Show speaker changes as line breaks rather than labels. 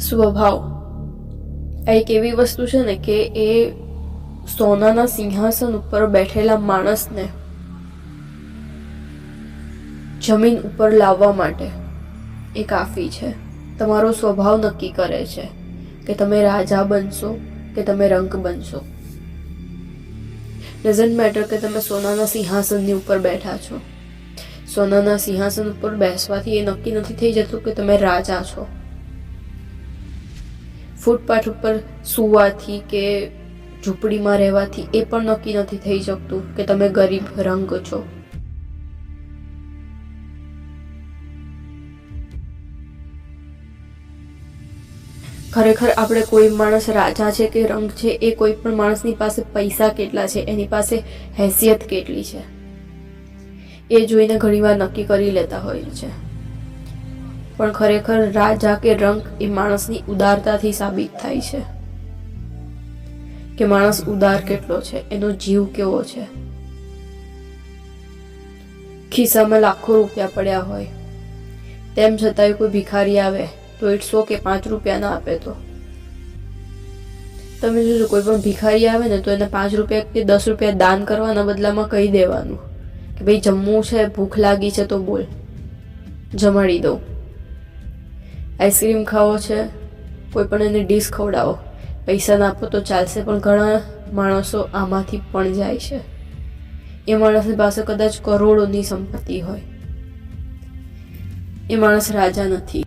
સ્વભાવ. આ એક એવી વસ્તુ છે ને કે એ સોનાના સિંહાસન ઉપર બેઠેલા માણસને જમીન ઉપર લાવવા માટે એ કાફી છે. તમારો સ્વભાવ નક્કી કરે છે કે તમે રાજા બનશો કે તમે રંક બનશો. ડઝન્ટ મેટર કે તમે સોનાના સિંહાસનની ઉપર બેઠા છો. સોનાના સિંહાસન ઉપર બેસવાથી એ નક્કી નથી થઈ જતું કે તમે રાજા છો. ફૂટપાથ ઉપર સૂવાથી કે ઝૂંપડીમાં રહેવાથી એ પણ નક્કી નથી થઈ શકતું કે તમે ગરીબ રંગ છો. ખરેખર આપણે કોઈ માણસ રાજા છે કે રંગ છે એ કોઈ પણ માણસની પાસે પૈસા કેટલા છે, એની પાસે હેસિયત કેટલી છે? એ જોઈને ઘણીવાર નક્કી કરી લેતા હોય છે. પણ ખરેખર રાજા કે રંગ એ માણસની ઉદારતાથી સાબિત થાય છે. કે માણસ ઉદાર કેટલો છે, એનો જીવ કેવો છે. ખિસ્સામાં લાખો રૂપિયા પડ્યા હોય. તેમ છતાંય કોઈ ભિખારી આવે તો ઇટ્સો કે પાંચ રૂપિયા ના આપે તો. તમે જોજો, કોઈ પણ ભિખારી આવે ને તો એને પાંચ રૂપિયા કે દસ રૂપિયા દાન કરવાના બદલામાં કહી દેવાનું. કે ભાઈ, જમવું છે, ભૂખ લાગી છે તો બોલ. જમાડી દઉં. આઈસ્ક્રીમ ખાવો છે, કોઈ પણ એને ડીશ ખવડાવો. પૈસા ના આપો તો ચાલશે, પણ ઘણા માણસો આમાંથી પણ જાય છે. એ માણસની પાસે કદાચ કરોડોની સંપત્તિ હોય. એ માણસ રાજા નથી.